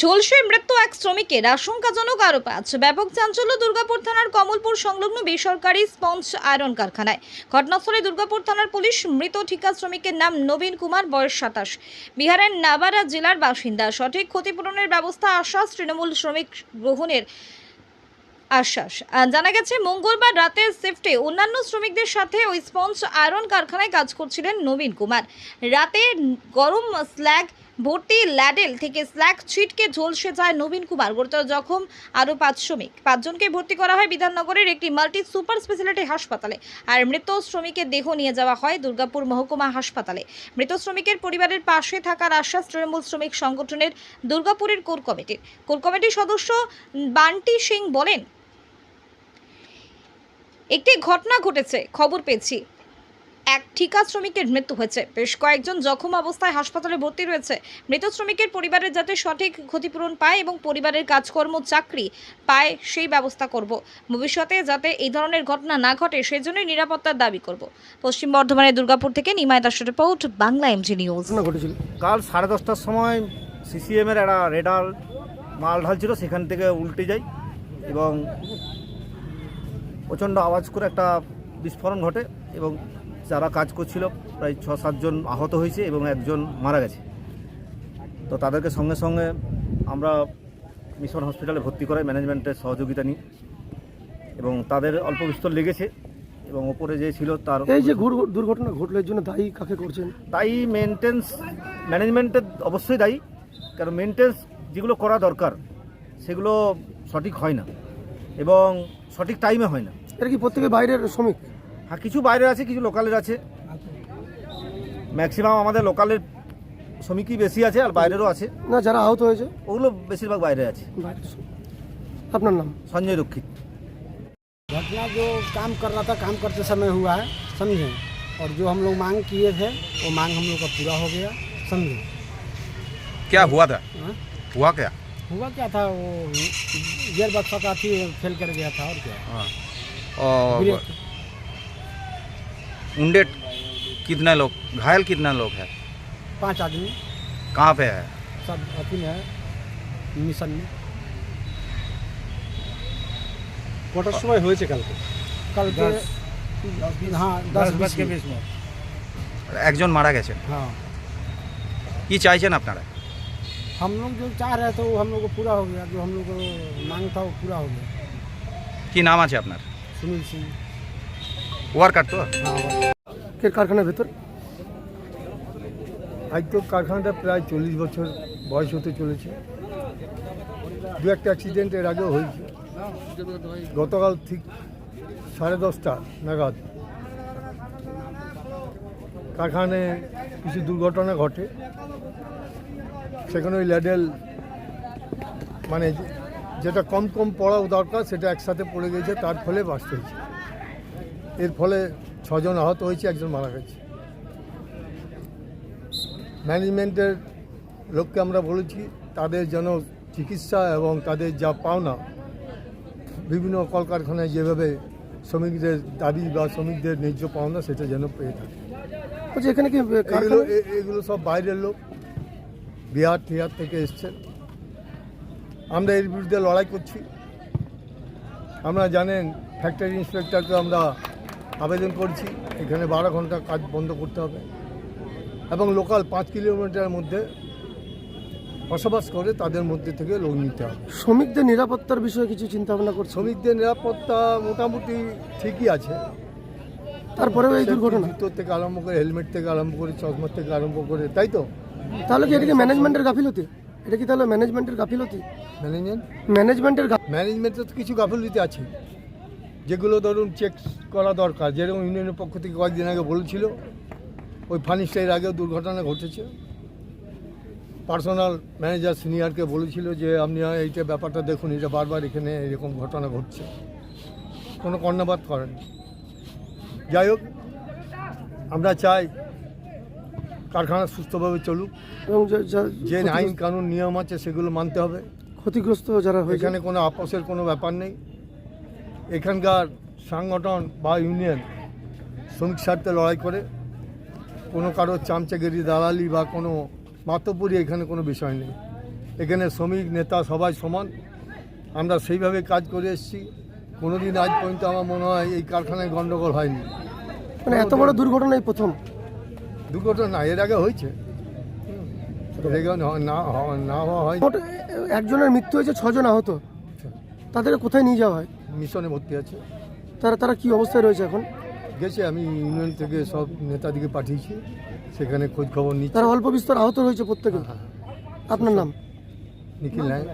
ঝলসে মৃত্যু এক শ্রমিকের আশঙ্কাজনক আরও পাঁচ ব্যাপক চাঞ্চল্য দুর্গাপুর থানার কমলপুর সংলগ্ন বেসরকারি স্পঞ্জ আয়রন কারখানায়। ঘটনাস্থলে দুর্গাপুর থানার পুলিশ মৃত ঠিকা শ্রমিকের নাম নবীন কুমার, বয়স সাতাশ। বিহারের নাবারা জেলার বাসিন্দা। সঠিক ক্ষতিপূরণের ব্যবস্থা আশ্বাস তৃণমূল শ্রমিক গ্রহণের আশ্বাস। জানা গেছে, মঙ্গলবার রাতে শিফটে অন্যান্য শ্রমিকদের সাথে ওই স্পঞ্জ আয়রন কারখানায় কাজ করছিলেন নবীন কুমার। রাতে গরম স্ল্যাগ ভর্তি ল্যাডেল থেকে স্ল্যাক ছিটকে ঝলসে যায় নবীন কুমার। গুরুতর জখম, আরও পাঁচ শ্রমিক। পাঁচজনকে ভর্তি করা হয় বিধাননগরের একটি মাল্টি সুপার স্পেশালিটি হাসপাতালে। আর মৃত শ্রমিকের দেহ নিয়ে যাওয়া হয় দুর্গাপুর মহকুমা হাসপাতালে। মৃত শ্রমিকের পরিবারের পাশে থাকার আশ্বাস তৃণমূল শ্রমিক সংগঠনের দুর্গাপুরের কোর কমিটির। কোর কমিটির সদস্য বান্টি সিং বলেন, একটি ঘটনা ঘটেছে, খবর পেয়েছি। এক ঠিকা শ্রমিকের মৃত্যু হয়েছে। বেশ কয়েকজন জখম অবস্থায় হাসপাতালে ভর্তি রয়েছে। মৃত শ্রমিকের পরিবারের যাতে সঠিক ক্ষতিপূরণ পায় এবং পরিবারের কাজকর্ম, চাকরি পায়, সেই ব্যবস্থা করব। ভবিষ্যতে যাতে এই ধরনের ঘটনা না ঘটে সেই জন্যই নিরাপত্তার দাবি করব। পশ্চিম বর্ধমানের দুর্গাপুর থেকে নিমায় দাসের রিপোর্ট, বাংলা এমজি নিউজ ঘটেছিল। কাল সাড়ে দশটার সময় সিসিএমের একটা রেডার মাল ঢালছিল, সেখান থেকে উল্টে যায় এবং প্রচণ্ড আওয়াজ করে একটা বিস্ফোরণ ঘটে এবং যারা কাজ করছিল প্রায় ছ সাতজন আহত হয়েছে এবং একজন মারা গেছে। তো তাদেরকে সঙ্গে সঙ্গে আমরা মিশন হসপিটালে ভর্তি করাই ম্যানেজমেন্টের সহযোগিতা নিই। এবং তাদের অল্প বিস্তর লেগেছে এবং ওপরে যে ছিল তার এই যে দুর্ঘটনা ঘটলো এর জন্য দায়ী কাকে করছেন? তাই মেনটেন্স ম্যানেজমেন্টের অবশ্যই দায়ী কারণ মেনটেন্স যেগুলো করা দরকার সেগুলো সঠিক হয় না এবং সঠিক টাইমে হয় না। এটা কি প্রত্যেকে বাইরের শ্রমিক? হ্যাঁ কিছু বাইরের আছে কিছু লোকালের আছে ম্যাক্সিমাম আমাদের লোকালের শ্রমিকই বেশি আছে আর বাইরেরও আছে না যারা আহত হয়েছে ওগুলো বেশিরভাগ বাইরে আছে বাইরের শ্রমিক। আপনার নাম সঞ্জয় রক্ষিত घटना जो काम कर रहा था काम करते समय हुआ है समझे और जो हम लोग मांग किए थे वो मांग हम लोग का पूरा हो गया समझे क्या हुआ था हाँ? हुआ क्या हुआ क्या था वो गियर बक्सा का थी फेल कर गया था और क्या हाँ। और ब्रेक उंडेट कितने लोग घायल कितने लोग हैं पांच आदमी कहाँ पे है सब अथी में है मिशन में কটার সময় হয়েছে কালকে कल के हाँ दस बीस के बीच में একজন মারা গেছে हाँ কি চাইছেন আপনারা हम लोग जो चाह रहे थे वो हम लोग को पूरा हो गया जो हम लोग को मांग था वो पूरा हो गया কি নাম আছে আপনার सुनील सिंह ওয়ার্কার তো? কে কারখানার ভেতর? আজ তো কারখানাটা প্রায় চল্লিশ বছর বয়স হতে চলেছে। দু একটা অ্যাক্সিডেন্ট এর আগেও হয়েছে। গতকাল ঠিক সাড়ে দশটা নাগাদ কারখানায় কিছু দুর্ঘটনা ঘটে। সেখানে ওই ল্যাডেল মানে যেটা কম কম পড়া দরকার, সেটা একসাথে পড়ে গেছে, তার ফলে বাস্ট হয়েছে। এর ফলে ছজন আহত হয়েছে একজন মারা গেছে। ম্যানেজমেন্টের লোককে আমরা বলেছি তাদের যেন চিকিৎসা এবং তাদের যা পাওনা বিভিন্ন কলকারখানায় যেভাবে শ্রমিকদের দাবি বা শ্রমিকদের ন্যায্য পাওনা সেটা যেন পেয়ে থাকে। এখানে কি এগুলো এগুলো সব বাইরের লোক বিহার টিহার থেকে এসছেন। আমরা এর বিরুদ্ধে লড়াই করছি। আমরা জানেন ফ্যাক্টরি ইন্সপেক্টরকে আমরা আবেদন করছি। এখানে বারো ঘণ্টা কাজ বন্ধ করতে হবে। এবং লোকাল পাঁচ কিলোমিটারের মধ্যে বসবাস করে তাদের মধ্যে থেকে লোক নিতে হবে। শ্রমিকদের নিরাপত্তার বিষয়ে কিছু চিন্তা ভাবনা করছে শ্রমিকদের নিরাপত্তা মোটামুটি ঠিকই আছে। তারপরেও এই দুর্ঘটনা? জুতো থেকে আরম্ভ করে হেলমেট থেকে আরম্ভ করে চশমা থেকে আরম্ভ করে তাই তো? তাহলে কি এটা কি ম্যানেজমেন্টের গাফিলতি? এটা কি তাহলে ম্যানেজমেন্টের গাফিলতি? ম্যানেজমেন্ট? ম্যানেজমেন্টের ম্যানেজমেন্টের তো কিছু গাফিলতি আছে। যেগুলো ধরুন চেক করা দরকার যেরকম ইউনিয়নের পক্ষ থেকে কয়েকদিন আগে বলেছিল ওই ফানিস্টাইয়ের আগেও দুর্ঘটনা ঘটেছে। পার্সোনাল ম্যানেজার সিনিয়রকে বলেছিল যে আপনি এইটা ব্যাপারটা দেখুন এটা বারবার এখানে এরকম ঘটনা ঘটছে। কোনো কর্ণপাত করেন। যাই হোক আমরা চাই কারখানা সুস্থভাবে চলুক। এবং যে- আইন কানুন নিয়ম আছে সেগুলো মানতে হবে। ক্ষতিগ্রস্ত যারা এখানে কোনো আপসের কোনো ব্যাপার নেই। এখানকার সংগঠন বা ইউনিয়ন শ্রমিক স্বার্থে লড়াই করে। কোনো কারও চামচাগিরি দালালি বা কোনো মাতব্বরি এখানে কোনো বিষয় নেই। এখানে শ্রমিক নেতা সবাই সমান। আমরা সেইভাবে কাজ করে এসেছি। কোনো দিন আজ পর্যন্ত আমার মনে হয় এই কারখানায় গণ্ডগোল হয়নি। মানে এত বড় দুর্ঘটনা এই প্রথম? দুর্ঘটনা এর আগে হয়েছে। এর আগে না হওয়া- না হওয়া হয় একজনের মৃত্যু হয়েছে ছজন আহত। তাদের কোথায় নিয়ে যাওয়া হয়? মিশনে ভর্তি আছে। তারা তারা কি অবস্থায় রয়েছে এখন? গেছে আমি ইউনিয়ন থেকে সব নেতাদিকে পাঠিয়েছি সেখানে খোঁজ খবর নিচ্ছি। তারা অল্প বিস্তর আহত রয়েছে প্রত্যেকে? হ্যাঁ, আপনার নাম? নিখিল নায়ক।